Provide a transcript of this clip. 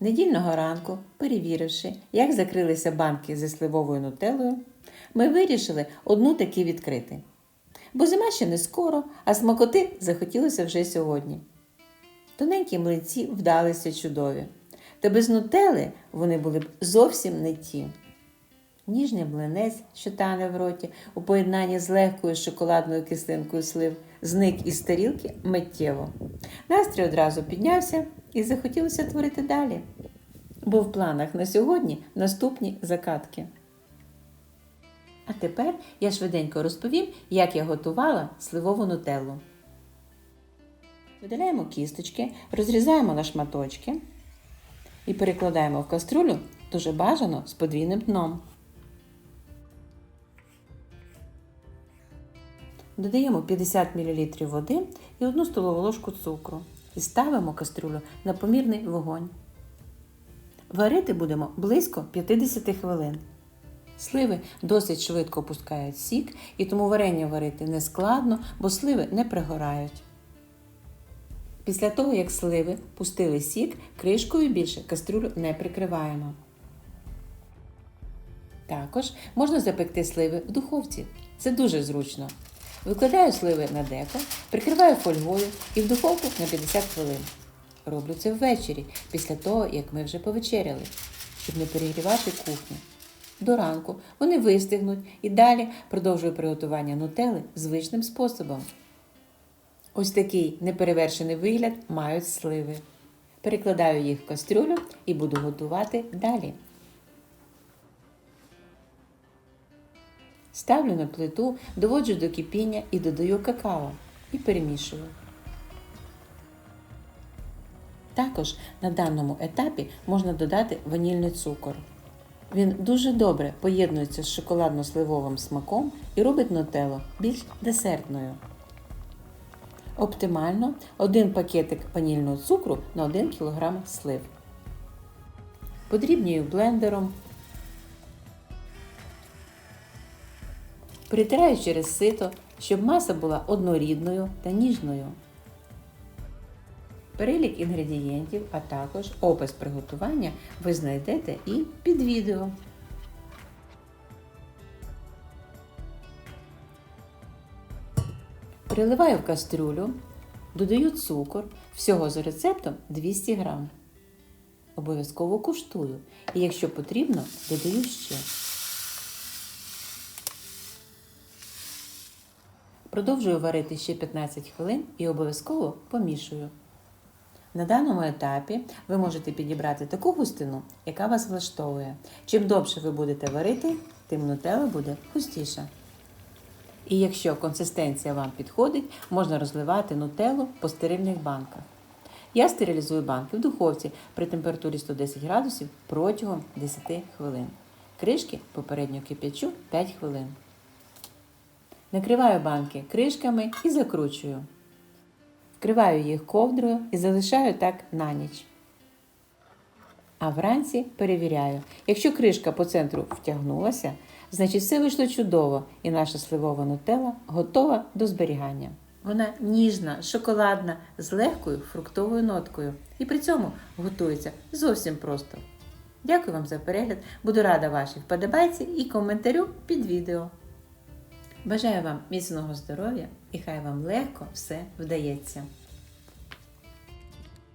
Недільного ранку, перевіривши, як закрилися банки зі сливовою нутеллою, ми вирішили одну таки відкрити. Бо зима ще не скоро, а смакоти захотілося вже сьогодні. Тоненькі млинці вдалися чудові, та без нутели вони були б зовсім не ті. Ніжний млинець, що тане в роті, у поєднанні з легкою шоколадною кислинкою слив, зник із тарілки миттєво. Настрій одразу піднявся і захотілося творити далі. Бо в планах на сьогодні наступні закатки. А тепер я швиденько розповім, як я готувала сливову нутеллу. Видаляємо кісточки, розрізаємо на шматочки і перекладаємо в каструлю дуже бажано з подвійним дном. Додаємо 50 мл води і 1 столову ложку цукру і ставимо каструлю на помірний вогонь. Варити будемо близько 50 хвилин. Сливи досить швидко пускають сік, і тому варення варити не складно, бо сливи не пригорають. Після того, як сливи пустили сік, кришкою більше каструлю не прикриваємо. Також можна запекти сливи в духовці. Це дуже зручно. Викладаю сливи на деко, прикриваю фольгою і в духовку на 50 хвилин. Роблю це ввечері, після того, як ми вже повечеряли, щоб не перегрівати кухню. До ранку вони вистигнуть і далі продовжую приготування нутели звичним способом. Ось такий неперевершений вигляд мають сливи. Перекладаю їх в кастрюлю і буду готувати далі. Ставлю на плиту, доводжу до кипіння і додаю какао і перемішую. Також на даному етапі можна додати ванільний цукор. Він дуже добре поєднується з шоколадно-сливовим смаком і робить нутеллу більш десертною. Оптимально 1 пакетик ванільного цукру на 1 кг слив. Подрібнюю блендером. Притираю через сито, щоб маса була однорідною та ніжною. Перелік інгредієнтів, а також опис приготування ви знайдете і під відео. Переливаю в кастрюлю, додаю цукор, всього за рецептом 200 г. Обов'язково куштую і якщо потрібно, додаю ще. Продовжую варити ще 15 хвилин і обов'язково помішую. На даному етапі ви можете підібрати таку густину, яка вас влаштовує. Чим довше ви будете варити, тим нутелла буде густіша. І якщо консистенція вам підходить, можна розливати нутеллу по стерильних банках. Я стерилізую банки в духовці при температурі 110 градусів протягом 10 хвилин. Кришки попередньо кип'ячу 5 хвилин. Накриваю банки кришками і закручую. Вкриваю їх ковдрою і залишаю так на ніч. А вранці перевіряю. Якщо кришка по центру втягнулася, значить все вийшло чудово і наша сливова нутелла готова до зберігання. Вона ніжна, шоколадна, з легкою фруктовою ноткою. І при цьому готується зовсім просто. Дякую вам за перегляд. Буду рада вашій вподобайці і коментарю під відео. Бажаю вам міцного здоров'я і хай вам легко все вдається.